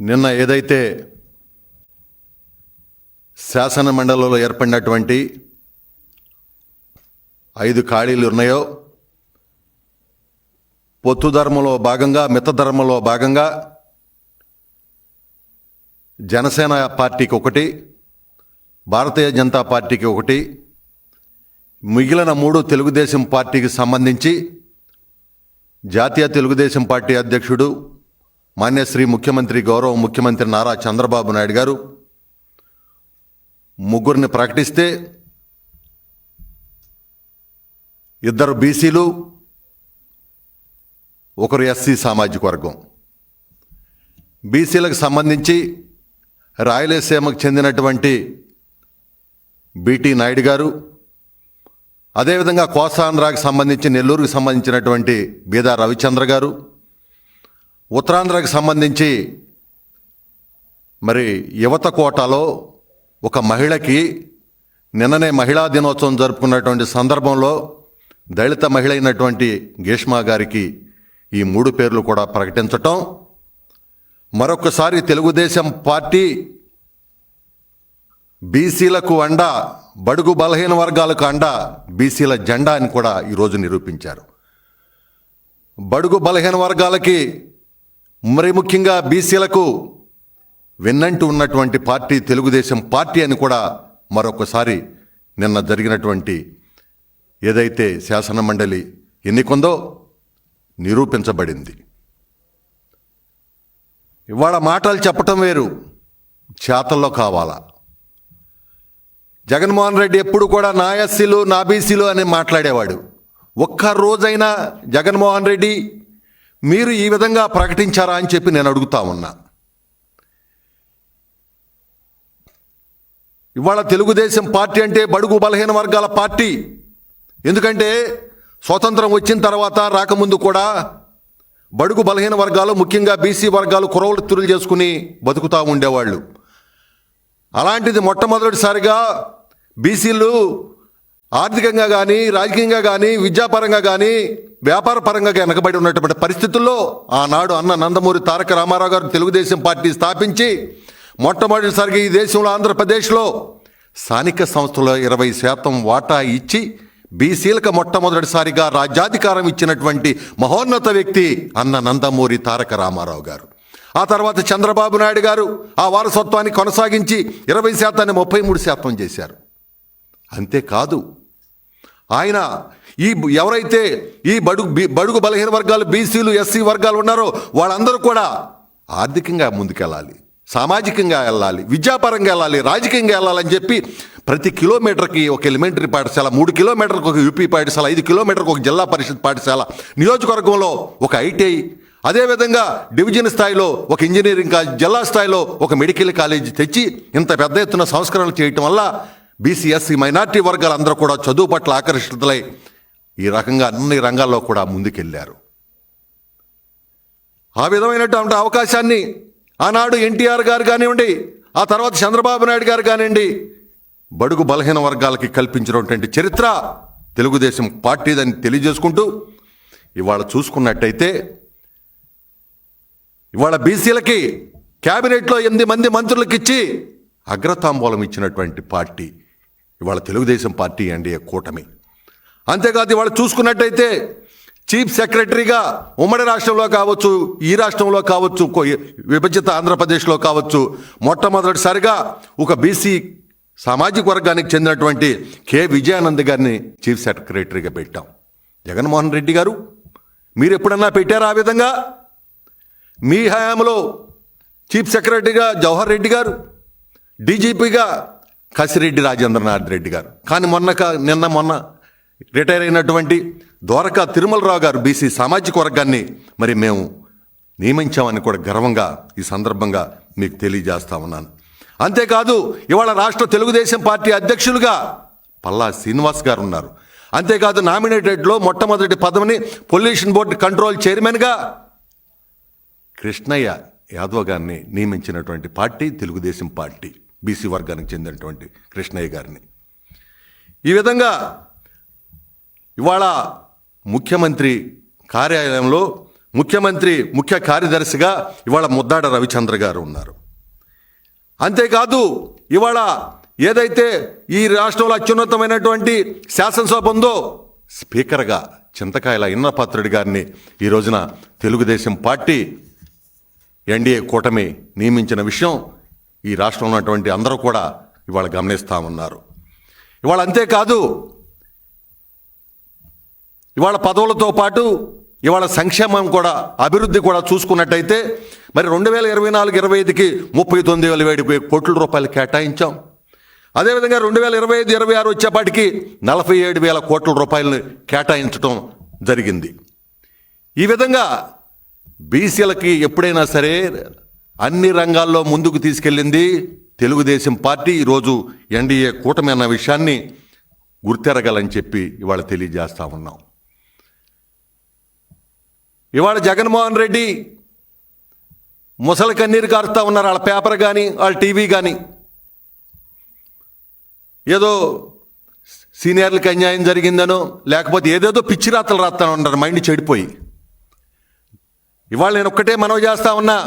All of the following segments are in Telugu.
నిన్న ఏదైతే శాసన మండలిలో ఏర్పడినటువంటి ఐదు ఖాళీలు ఉన్నాయో పొత్తు ధర్మంలో భాగంగా మితధర్మంలో భాగంగా జనసేన పార్టీకి ఒకటి భారతీయ జనతా పార్టీకి ఒకటి మిగిలిన మూడు తెలుగుదేశం పార్టీకి సంబంధించి జాతీయ తెలుగుదేశం పార్టీ అధ్యక్షుడు మాన్యశ్రీ ముఖ్యమంత్రి గౌరవ ముఖ్యమంత్రి నారా చంద్రబాబు నాయుడు గారు ముగ్గురిని ప్రకటిస్తే ఇద్దరు బీసీలు ఒకరు ఎస్సీ సామాజిక వర్గం. బీసీలకు సంబంధించి రాయలసీమకు చెందినటువంటి బీటీ నాయుడు గారు అదేవిధంగా కోసాంధ్రాకు సంబంధించి నెల్లూరుకు సంబంధించినటువంటి బీదా రవిచంద్ర గారు ఉత్తరాంధ్రకు సంబంధించి మరి యువత కోటాలో ఒక మహిళకి నిన్ననే మహిళా దినోత్సవం జరుపుకున్నటువంటి సందర్భంలో దళిత మహిళ అయినటువంటి గేష్మా గారికి ఈ మూడు పేర్లు కూడా ప్రకటించటం. మరొకసారి తెలుగుదేశం పార్టీ బీసీలకు అండ బడుగు బలహీన వర్గాలకు అండ బీసీల జెండా అని కూడా ఈరోజు నిరూపించారు. బడుగు బలహీన వర్గాలకి మరి ముఖ్యంగా బీసీలకు వెన్నంటూ ఉన్నటువంటి పార్టీ తెలుగుదేశం పార్టీ అని కూడా మరొకసారి నిన్న జరిగినటువంటి ఏదైతే శాసన మండలి ఎన్నికుందో నిరూపించబడింది. ఇవాళ మాటలు చెప్పటం వేరు చేతల్లో కావాలా? జగన్మోహన్ రెడ్డి ఎప్పుడు కూడా నా ఎస్సీలు నా బీసీలు అని మాట్లాడేవాడు. ఒక్క రోజైనా జగన్మోహన్ రెడ్డి మీరు ఈ విధంగా ప్రకటించారా అని చెప్పి నేను అడుగుతా ఉన్నా. ఇవాళ తెలుగుదేశం పార్టీ అంటే బడుగు బలహీన వర్గాల పార్టీ. ఎందుకంటే స్వతంత్రం వచ్చిన తర్వాత రాకముందు కూడా బడుగు బలహీన వర్గాలు ముఖ్యంగా బీసీ వర్గాలు కురవలు చేసుకుని బతుకుతూ ఉండేవాళ్ళు. అలాంటిది మొట్టమొదటిసారిగా బీసీలు ఆర్థికంగా కానీ రాజకీయంగా కానీ విద్యాపరంగా కానీ వ్యాపార పరంగా వెనకబడి ఉన్నటువంటి పరిస్థితుల్లో ఆనాడు అన్న నందమూరి తారక రామారావు గారు తెలుగుదేశం పార్టీ స్థాపించి మొట్టమొదటిసారిగా ఈ దేశంలో ఆంధ్రప్రదేశ్లో స్థానిక సంస్థలో ఇరవై శాతం వాటా ఇచ్చి బీసీలకు మొట్టమొదటిసారిగా రాజ్యాధికారం ఇచ్చినటువంటి మహోన్నత వ్యక్తి అన్న నందమూరి తారక రామారావు గారు. ఆ తర్వాత చంద్రబాబు నాయుడు గారు ఆ వారసత్వాన్ని కొనసాగించి ఇరవై శాతాన్ని ముప్పై మూడు శాతం చేశారు. అంతేకాదు. ఆయన ఈ ఎవరైతే ఈ బడుగు బడుగు బలహీన వర్గాలు బీసీలు ఎస్సీ వర్గాలు ఉన్నారో వాళ్ళందరూ కూడా ఆర్థికంగా ముందుకెళ్ళాలి సామాజికంగా వెళ్ళాలి విద్యాపరంగా వెళ్ళాలి రాజకీయంగా వెళ్ళాలని చెప్పి ప్రతి కిలోమీటర్కి ఒక ఎలిమెంటరీ పాఠశాల మూడు కిలోమీటర్కి ఒక యూపీ పాఠశాల ఐదు కిలోమీటర్కి ఒక జిల్లా పరిషత్ పాఠశాల నియోజకవర్గంలో ఒక ఐటీఐ అదేవిధంగా డివిజన్ స్థాయిలో ఒక ఇంజనీరింగ్ కాలేజ్ జిల్లా స్థాయిలో ఒక మెడికల్ కాలేజీ తెచ్చి ఇంత పెద్ద ఎత్తున సంస్కరణలు చేయటం వల్ల బీసీ ఎస్సీ మైనార్టీ వర్గాలందరూ కూడా చదువు పట్ల ఆకర్షితులై ఈ రకంగా అన్ని రంగాల్లో కూడా ముందుకెళ్ళారు. ఆ విధమైనటువంటి అవకాశాన్ని ఆనాడు ఎన్టీఆర్ గారు కానివ్వండి ఆ తర్వాత చంద్రబాబు నాయుడు గారు కానివ్వండి బడుగు బలహీన వర్గాలకి కల్పించినటువంటి చరిత్ర తెలుగుదేశం పార్టీదని తెలియజేసుకుంటూ ఇవాళ చూసుకున్నట్టయితే ఇవాళ బీసీలకి క్యాబినెట్లో ఎనిమిది మంది మంత్రులకు ఇచ్చి అగ్రతాంబూలం ఇచ్చినటువంటి పార్టీ ఇవాళ తెలుగుదేశం పార్టీ ఎన్డీఏ కూటమి. అంతేకాదు ఇవాళ చూసుకున్నట్టయితే చీఫ్ సెక్రటరీగా ఉమ్మడి రాష్ట్రంలో కావచ్చు ఈ రాష్ట్రంలో కావచ్చు కొ- విభజిత ఆంధ్రప్రదేశ్లో కావచ్చు మొట్టమొదటిసారిగా ఒక బీసీ సామాజిక వర్గానికి చెందినటువంటి కె. విజయానంద్ గారిని చీఫ్ సెక్రటరీగా పెట్టాం. జగన్మోహన్ రెడ్డి గారు మీరు ఎప్పుడన్నా పెట్టారా ఆ విధంగా? మీ హయాంలో చీఫ్ సెక్రటరీగా జవహర్ రెడ్డి గారు డీజీపీగా కసిరెడ్డి రాజేంద్రనాథ్ రెడ్డి గారు. కానీ మొన్న నిన్న మొన్న రిటైర్ అయినటువంటి ద్వారకా తిరుమలరావు గారు బీసీ సామాజిక వర్గాన్ని మరి మేము నియమించామని కూడా గర్వంగా ఈ సందర్భంగా మీకు తెలియజేస్తా ఉన్నాను. అంతేకాదు ఇవాళ రాష్ట్ర తెలుగుదేశం పార్టీ అధ్యక్షులుగా పల్లా శ్రీనివాస్ గారు ఉన్నారు. అంతేకాదు నామినేటెడ్లో మొట్టమొదటి పదవిని పొల్యూషన్ బోర్డు కంట్రోల్ చైర్మన్గా కృష్ణయ్య యాదవ్ గారిని నియమించినటువంటి పార్టీ తెలుగుదేశం పార్టీ. బీసీ వర్గానికి చెందినటువంటి కృష్ణయ్య గారిని. ఈ విధంగా ఇవాళ ముఖ్యమంత్రి కార్యాలయంలో ముఖ్యమంత్రి ముఖ్య కార్యదర్శిగా ఇవాళ ముద్దాడ రవిచంద్ర గారు ఉన్నారు. అంతేకాదు ఇవాళ ఏదైతే ఈ రాష్ట్రంలో అత్యున్నతమైనటువంటి శాసనసభ ఉందో స్పీకర్గా చింతకాయల ఇన్నపాత్రుడి గారిని ఈ రోజున తెలుగుదేశం పార్టీ ఎన్డీఏ కూటమి నియమించిన విషయం ఈ రాష్ట్రంలో ఉన్నటువంటి అందరూ కూడా ఇవాళ గమనిస్తూ ఉన్నారు ఇవాళ అంతేకాదు ఇవాళ పదవులతో పాటు ఇవాళ సంక్షేమం కూడా అభివృద్ధి కూడా చూసుకున్నట్టయితే మరి రెండు వేల ఇరవై నాలుగు ఇరవై ఐదుకి ముప్పై తొమ్మిది వేల ఏడు కోట్ల రూపాయలు కేటాయించాం. అదేవిధంగా రెండు వేల ఇరవై ఐదు ఇరవై ఆరు వచ్చేపాటికి నలభై ఏడు వేల కోట్ల రూపాయలను కేటాయించడం జరిగింది. ఈ విధంగా బీసీలకి ఎప్పుడైనా సరే అన్ని రంగాల్లో ముందుకు తీసుకెళ్ళింది తెలుగుదేశం పార్టీ. ఈరోజు ఎన్డీఏ కూటమి అన్న విషయాన్ని గుర్తెరగాలని చెప్పి ఇవాళ తెలియజేస్తూ ఉన్నాం. ఇవాళ జగన్మోహన్ రెడ్డి ముసలి కన్నీరు కారుస్తూ ఉన్నారు. వాళ్ళ పేపర్ కానీ వాళ్ళ టీవీ కానీ ఏదో సీనియర్లకు అన్యాయం జరిగిందనో లేకపోతే ఏదేదో పిచ్చి రాతలు రాస్తా ఉంటారు మైండ్ చెడిపోయి. ఇవాళ నేను ఒక్కటే మనవి చేస్తా ఉన్నా.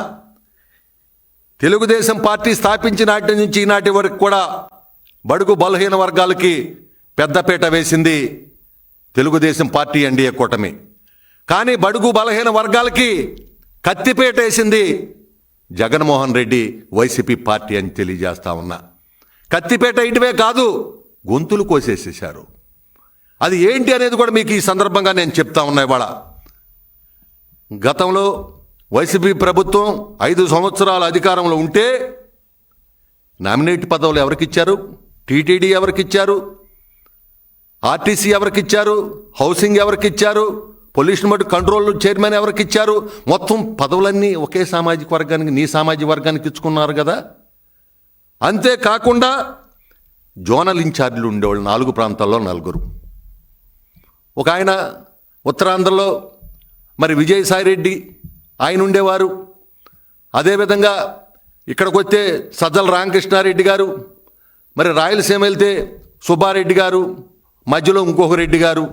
తెలుగుదేశం పార్టీ స్థాపించినాటి నుంచి ఈనాటి వరకు కూడా బడుగు బలహీన వర్గాలకి పెద్దపీట వేసింది తెలుగుదేశం పార్టీ ఎన్డీఏ కూటమి. కానీ బడుగు బలహీన వర్గాలకి కత్తిపేట వేసింది జగన్మోహన్ రెడ్డి వైసీపీ పార్టీ అని తెలియజేస్తా ఉన్నా. కత్తిపేట ఇటువే కాదు గొంతులు కోసేసేసారు అది ఏంటి అనేది కూడా మీకు ఈ సందర్భంగా నేను చెప్తా ఉన్నా ఇవాళ. గతంలో వైసీపీ ప్రభుత్వం ఐదు సంవత్సరాల అధికారంలో ఉంటే నామినేట్ పదవులు ఎవరికిచ్చారు? టీటీడీ ఎవరికిచ్చారు? ఆర్టీసీ ఎవరికిచ్చారు? హౌసింగ్ ఎవరికిచ్చారు? పొల్యూషన్ బోర్డు కంట్రోల్ చైర్మన్ ఎవరికిచ్చారు? మొత్తం పదవులన్నీ ఒకే సామాజిక వర్గానికి నీ సామాజిక వర్గానికి ఇచ్చుకున్నారు కదా? అంతేకాకుండా జోనల్ ఇన్ఛార్జీలు ఉండేవాళ్ళు నాలుగు ప్రాంతాల్లో నలుగురు. ఒక ఆయన ఉత్తరాంధ్రలో మరి విజయసాయిరెడ్డి ఆయన ఉండేవారు. అదేవిధంగా ఇక్కడికి వస్తే సజ్జల రామకృష్ణారెడ్డి గారు మరి రాయలసీమ వెళ్తే సుబ్బారెడ్డి గారు మధ్యలో ఇంకొక రెడ్డి గారు.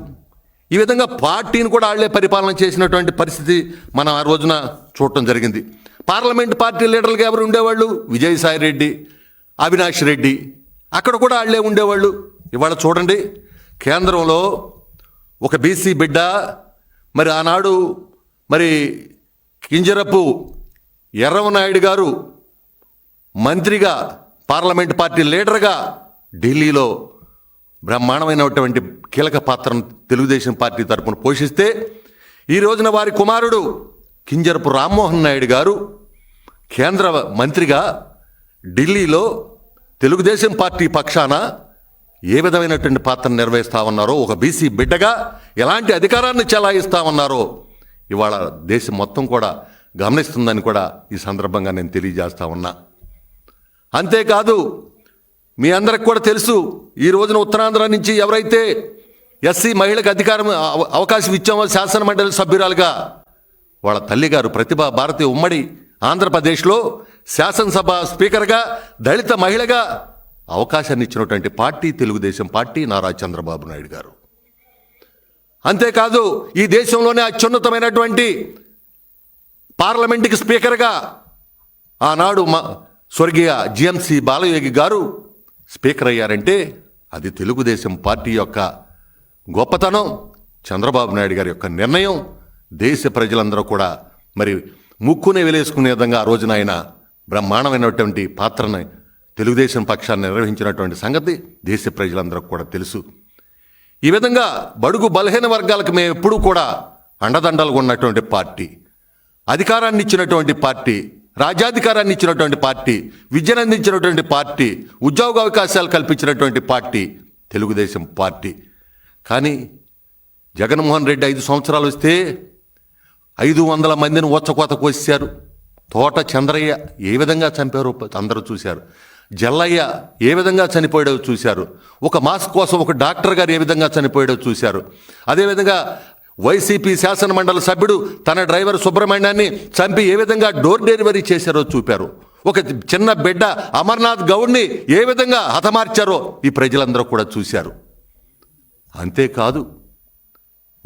ఈ విధంగా పార్టీని కూడా వాళ్ళే పరిపాలన చేసినటువంటి పరిస్థితి మనం ఆ రోజున చూడటం జరిగింది. పార్లమెంట్ పార్టీ లీడర్లుగా ఎవరు ఉండేవాళ్ళు? విజయసాయి రెడ్డి అవినాష్ రెడ్డి. అక్కడ కూడా వాళ్ళే ఉండేవాళ్ళు. ఇవాళ చూడండి కేంద్రంలో ఒక బీసీ బిడ్డ మరి ఆనాడు మరి కింజరపు ఎర్రవనాయుడు గారు మంత్రిగా పార్లమెంట్ పార్టీ లీడర్గా ఢిల్లీలో బ్రహ్మాండమైనటువంటి కీలక పాత్రను తెలుగుదేశం పార్టీ తరపున పోషిస్తే ఈ రోజున వారి కుమారుడు కింజరపు రామ్మోహన్ నాయుడు గారు కేంద్ర మంత్రిగా ఢిల్లీలో తెలుగుదేశం పార్టీ పక్షాన ఏ విధమైనటువంటి పాత్రను నిర్వహిస్తా ఉన్నారో ఒక బీసీ బిడ్డగా ఎలాంటి అధికారాన్ని చెలాయిస్తా ఉన్నారో ఇవాళ దేశం మొత్తం కూడా గమనిస్తుందని కూడా ఈ సందర్భంగా నేను తెలియజేస్తా ఉన్నా. అంతేకాదు మీ అందరికి కూడా తెలుసు ఈ రోజున ఉత్తరాంధ్ర నుంచి ఎవరైతే ఎస్సీ మహిళకు అధికారం అవకాశం ఇచ్చామో శాసన మండలి సభ్యురాలుగా వాళ్ళ తల్లిగారు ప్రతిభ భారతి ఉమ్మడి ఆంధ్రప్రదేశ్లో శాసనసభ స్పీకర్గా దళిత మహిళగా అవకాశాన్ని ఇచ్చినటువంటి పార్టీ తెలుగుదేశం పార్టీ నారా చంద్రబాబు నాయుడు గారు. అంతేకాదు ఈ దేశంలోనే అత్యున్నతమైనటువంటి పార్లమెంటుకి స్పీకర్గా ఆనాడు మా స్వర్గీయ జిఎంసి బాలయోగి గారు స్పీకర్ అయ్యారంటే అది తెలుగుదేశం పార్టీ యొక్క గొప్పతనం చంద్రబాబు నాయుడు గారి యొక్క నిర్ణయం దేశ ప్రజలందరూ కూడా మరి ముక్కునే వెలేసుకునే విధంగా ఆ రోజున ఆయన బ్రహ్మాండమైనటువంటి పాత్రని తెలుగుదేశం పక్షాన్ని నిర్వహించినటువంటి సంగతి దేశ ప్రజలందరూ కూడా తెలుసు. ఈ విధంగా బడుగు బలహీన వర్గాలకు మేము ఎప్పుడూ కూడా అండదండలుగా ఉన్నటువంటి పార్టీ అధికారాన్ని ఇచ్చినటువంటి పార్టీ రాజ్యాధికారాన్ని ఇచ్చినటువంటి పార్టీ విద్యను అందించినటువంటి పార్టీ ఉద్యోగ అవకాశాలు కల్పించినటువంటి పార్టీ తెలుగుదేశం పార్టీ. కానీ జగన్మోహన్ రెడ్డి ఐదు సంవత్సరాలు వస్తే ఐదు వందల మందిని ఊచకోత కోసారు తోట చంద్రయ్య ఏ విధంగా చంపారో అందరూ చూశారు. జల్లయ్య ఏ విధంగా చనిపోయాడో చూశారు. ఒక మాస్క్ కోసం ఒక డాక్టర్ గారు ఏ విధంగా చనిపోయాడో చూశారు. అదేవిధంగా వైసీపీ శాసనమండలి సభ్యుడు తన డ్రైవర్ సుబ్రహ్మణ్యాన్ని చంపి ఏ విధంగా డోర్ డెలివరీ చేశారో చూపారు. ఒక చిన్న బిడ్డ అమర్నాథ్ గౌడ్ని ఏ విధంగా హతమార్చారో ఈ ప్రజలందరూ కూడా చూశారు. అంతేకాదు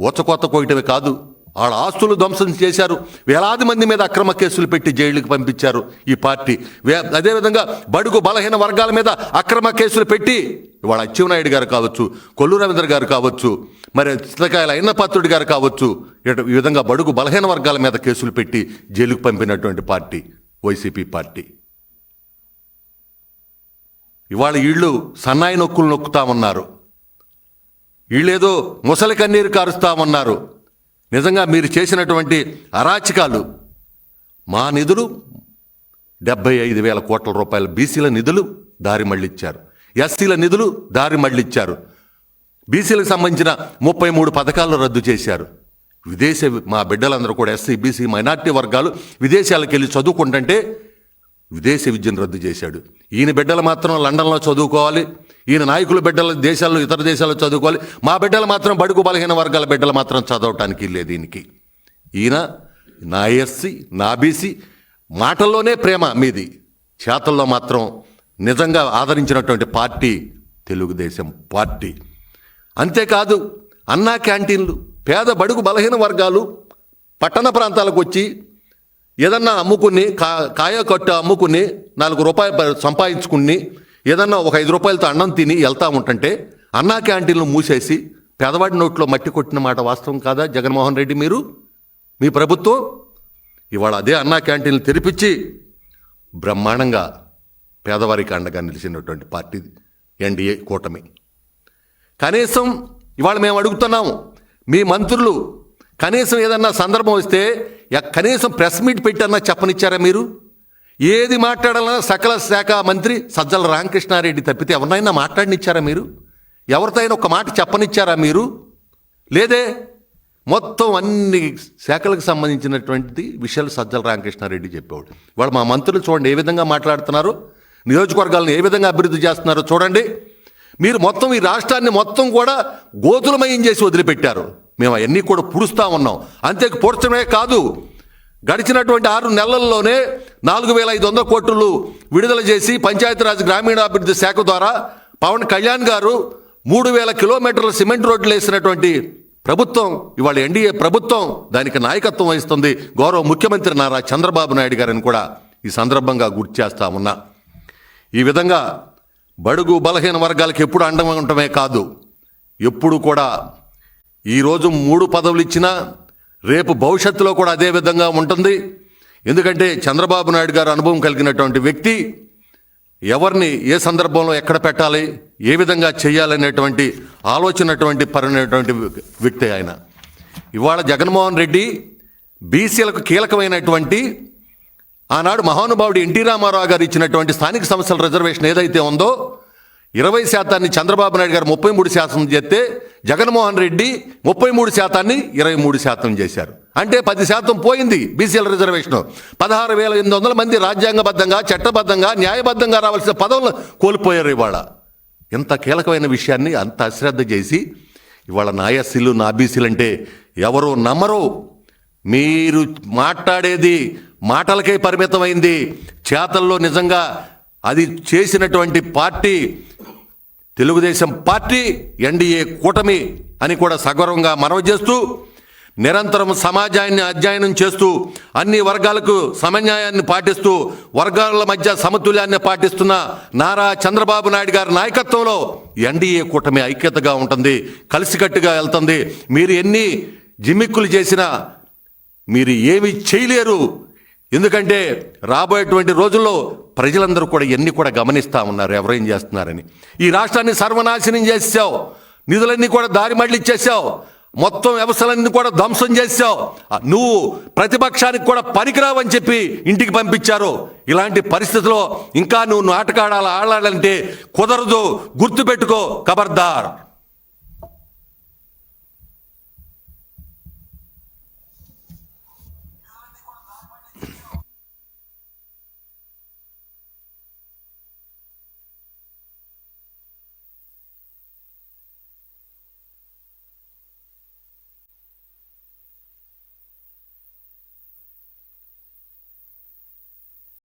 ఊచకొత్త కోయటమే కాదు వాళ్ళ ఆస్తులు ధ్వంసం చేశారు. వేలాది మంది మీద అక్రమ కేసులు పెట్టి జైలుకి పంపించారు ఈ పార్టీ. వే- అదేవిధంగా బడుగు బలహీన వర్గాల మీద అక్రమ కేసులు పెట్టి ఇవాళ అచ్చెన్నాయుడు గారు కావచ్చు కొల్లు రవీంద్ర గారు కావచ్చు మరి చిత్తకాయల అయినపాత్రుడి గారు కావచ్చు ఇటు- ఈ విధంగా బడుగు బలహీన వర్గాల మీద కేసులు పెట్టి జైలుకు పంపినటువంటి పార్టీ వైసీపీ పార్టీ. ఇవాళ వీళ్ళు సన్నాయి నొక్కులు నొక్కుతామన్నారు. వీళ్ళేదో ముసలి కన్నీరు కారుస్తామన్నారు. నిజంగా మీరు చేసినటువంటి అరాచకాలు మా నిధులు డెబ్బై ఐదు వేల కోట్ల రూపాయల బీసీల నిధులు దారి మళ్ళిచ్చారు. ఎస్సీల నిధులు దారి మళ్ళిచ్చారు. బీసీలకు సంబంధించిన ముప్పై మూడు పథకాలు రద్దు చేశారు. విదేశ మా బిడ్డలందరూ కూడా ఎస్సీ బీసీ మైనార్టీ వర్గాలు విదేశాలకు వెళ్ళి చదువుకుంటుంటే విదేశీ విద్యను రద్దు చేశాడు. ఈయన బిడ్డలు మాత్రం లండన్లో చదువుకోవాలి ఈయన నాయకుల బిడ్డలు దేశాల్లో ఇతర దేశాల్లో చదువుకోవాలి. మా బిడ్డలు మాత్రం బడుగు బలహీన వర్గాల బిడ్డలు మాత్రం చదవటానికి లేదు దీనికి ఈయన నా ఎస్సీ నా బీసీ మాటల్లోనే ప్రేమ మీది. చేతల్లో మాత్రం నిజంగా ఆదరించినటువంటి పార్టీ తెలుగుదేశం పార్టీ. అంతేకాదు అన్నా క్యాంటీన్లు పేద బడుగు బలహీన వర్గాలు పట్టణ ప్రాంతాలకు వచ్చి ఏదన్నా అమ్ముకుని కా కాయ కట్టు అమ్ముకుని నాలుగు రూపాయలు సంపాదించుకుని ఏదన్నా ఒక ఐదు రూపాయలతో అన్నం తిని వెళ్తా ఉంటుంటే అన్నా క్యాంటీన్లు మూసేసి పేదవాడి నోట్లో మట్టి కొట్టిన మాట వాస్తవం కాదా? జగన్మోహన్ రెడ్డి మీరు? మీ ప్రభుత్వం? ఇవాళ అదే అన్నా క్యాంటీన్లు తెరిపించి బ్రహ్మాండంగా పేదవారికి అండగా నిలిచినటువంటి పార్టీ ఎన్డీఏ కూటమి. కనీసం ఇవాళ మేము అడుగుతున్నాము మీ మంత్రులు కనీసం ఏదన్నా సందర్భం వస్తే కనీసం ప్రెస్ మీట్ పెట్టన్నా చెప్పనిచ్చారా మీరు? ఏది మాట్లాడాలన్నా సకల శాఖ మంత్రి సజ్జల రామకృష్ణారెడ్డి తప్పితే ఎవరినైనా మాట్లాడనిచ్చారా మీరు? ఎవరితో అయినా ఒక మాట చెప్పనిచ్చారా మీరు? లేదే? మొత్తం అన్ని శాఖలకు సంబంధించినటువంటి విషయాలు సజ్జల రామకృష్ణారెడ్డి చెప్పేవాడు. ఇవాళ మా మంత్రులు చూడండి ఏ విధంగా మాట్లాడుతున్నారు నియోజకవర్గాలను ఏ విధంగా అభివృద్ధి చేస్తున్నారో చూడండి. మీరు మొత్తం ఈ రాష్ట్రాన్ని మొత్తం కూడా గోతులమయం చేసి వదిలిపెట్టారు. మేము అవన్నీ కూడా పుడుస్తూ ఉన్నాం. అంతే పూడ్చడమే కాదు గడిచినటువంటి ఆరు నెలల్లోనే నాలుగు వేల ఐదు వందల కోట్లు విడుదల చేసి పంచాయతీరాజ్ గ్రామీణాభివృద్ధి శాఖ ద్వారా పవన్ కళ్యాణ్ గారు మూడు వేల కిలోమీటర్ల సిమెంట్ రోడ్లు వేసినటువంటి ప్రభుత్వం ఇవాళ ఎన్డీఏ ప్రభుత్వం దానికి నాయకత్వం వహిస్తుంది. గౌరవ ముఖ్యమంత్రి నారా చంద్రబాబు నాయుడు గారిని కూడా ఈ సందర్భంగా గుర్తు చేస్తా ఉన్నా. ఈ విధంగా బడుగు బలహీన వర్గాలకు ఎప్పుడు అండగా ఉండటమే కాదు ఎప్పుడు కూడా ఈరోజు మూడు పదవులు ఇచ్చినా రేపు భవిష్యత్తులో కూడా అదే విధంగా ఉంటుంది. ఎందుకంటే చంద్రబాబు నాయుడు గారు అనుభవం కలిగినటువంటి వ్యక్తి ఎవరిని ఏ సందర్భంలో ఎక్కడ పెట్టాలి ఏ విధంగా చేయాలనేటువంటి ఆలోచనటువంటి పరమైనటువంటి వ్యక్తి ఆయన. ఇవాళ జగన్మోహన్ రెడ్డి బీసీలకు కీలకమైనటువంటి ఆనాడు మహానుభావుడు ఎన్టీ రామారావు గారు ఇచ్చినటువంటి స్థానిక సంస్థల రిజర్వేషన్ ఏదైతే ఉందో ఇరవై శాతాన్ని చంద్రబాబు నాయుడు గారు ముప్పై మూడు శాతం చేస్తే జగన్మోహన్ రెడ్డి ముప్పై మూడు శాతాన్ని ఇరవై మూడు శాతం చేశారు. అంటే పది శాతం పోయింది బీసీల రిజర్వేషన్. పదహారు వేల ఎనిమిది వందల మంది రాజ్యాంగబద్ధంగా చట్టబద్ధంగా న్యాయబద్ధంగా రావాల్సిన పదవులు కోల్పోయారు ఇవాళ. ఇంత కీలకమైన విషయాన్ని అంత అశ్రద్ధ చేసి ఇవాళ నా ఎస్సీలు నా బీసీలు అంటే ఎవరు నమ్మరు. మీరు మాట్లాడేది మాటలకే పరిమితమైంది. చేతల్లో నిజంగా అది చేసినటువంటి పార్టీ తెలుగుదేశం పార్టీ ఎన్డీఏ కూటమి అని కూడా సగౌరవంగా మనవి చేస్తూ నిరంతరం సమాజాన్ని అధ్యయనం చేస్తూ అన్ని వర్గాలకు సమన్యాయాన్ని పాటిస్తూ వర్గాల మధ్య సమతుల్యాన్ని పాటిస్తున్న నారా చంద్రబాబు నాయుడు గారి నాయకత్వంలో ఎన్డీఏ కూటమి ఐక్యతగా ఉంటుంది కలిసికట్టుగా వెళ్తుంది. మీరు ఎన్ని జిమ్మిక్కులు చేసినా మీరు ఏమి చేయలేరు. ఎందుకంటే రాబోయేటువంటి రోజుల్లో ప్రజలందరూ కూడా ఎన్ని కూడా గమనిస్తూ ఉన్నారు ఎవరేం చేస్తున్నారని. ఈ రాష్ట్రాన్ని సర్వనాశనం చేసావు నిధులన్నీ కూడా దారి మళ్ళీ ఇచ్చేసావు మొత్తం వ్యవస్థలన్నీ కూడా ధ్వంసం చేసావు నువ్వు ప్రతిపక్షానికి కూడా పనికిరావని చెప్పి ఇంటికి పంపించారు. ఇలాంటి పరిస్థితిలో ఇంకా నువ్వు నాటకాడాలి ఆడాలంటే కుదరదు గుర్తుపెట్టుకో ఖబర్దార్